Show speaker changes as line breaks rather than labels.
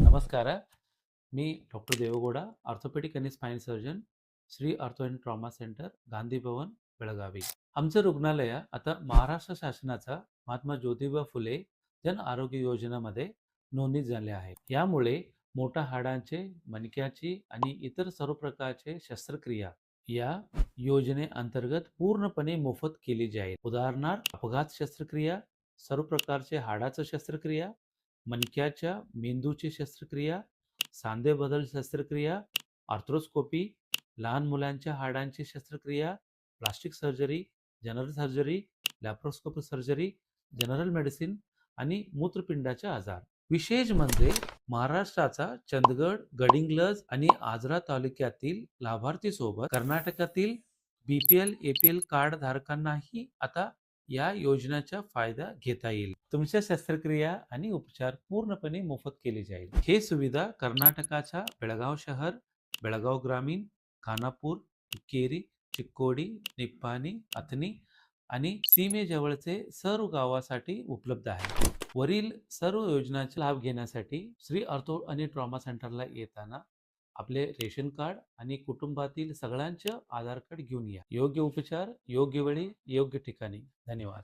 नमस्कार. मी doctor Devegowda orthopaedic आणि spine surgeon Shri ortho and trauma centre Gandhi Bhavan Belagavi. आमचं रुग्णालय आता महाराष्ट्र शासनाचा महात्मा ज्योतिबा फुले जन आरोग्य योजनेमध्ये नोंदणी झाले आहे. यामुळे मोठ्या हाडांचे मणक्याची आणि इतर सर्व प्रकारचे शस्त्रक्रिया या योजनेअंतर्गत पूर्णपणे मोफत केली जाईल. उदाहरणार्थ अपघात शस्त्रक्रिया सर्व प्रकारचे हाडाचं शस्त्रक्रिया मणक्याच्या मेंदूची शस्त्रक्रिया सांधेबदल शस्त्रक्रिया आर्थ्रोस्कोपी लहान मुलांच्या हाडांची शस्त्रक्रिया plastic surgery general surgery laparoscopy surgery general medicine आणि मूत्रपिंडाचे आजार. विशेष म्हणजे महाराष्ट्राचा चंदगड गडिंग्लज आणि आजरा तालुक्यातील लाभार्थी सोबत कर्नाटकातील बीपीएल एपीएल कार्ड धारकांनाही आता या योजनेचा फायदा घेता येईल. तुमच्या शस्त्रक्रिया आणि उपचार पूर्णपणे मोफत केले जाईल. हे सुविधा कर्नाटकाच्या बेळगाव शहर बेळगाव ग्रामीण खानापूर केरी चिक्कोडी निप्पाणी अथनी आणि सीमेजवळचे सर्व गावासाठी उपलब्ध आहे. वरील सर्व योजनांचा लाभ घेण्यासाठी श्री ऑर्थो आणि ट्रॉमा सेंटरला येताना आपले रेशन कार्ड आणि कुटुंबातील सगळ्यांचे आधार कार्ड घेऊन या. योग्य उपचार योग्य वेळी योग्य ठिकाणी. धन्यवाद.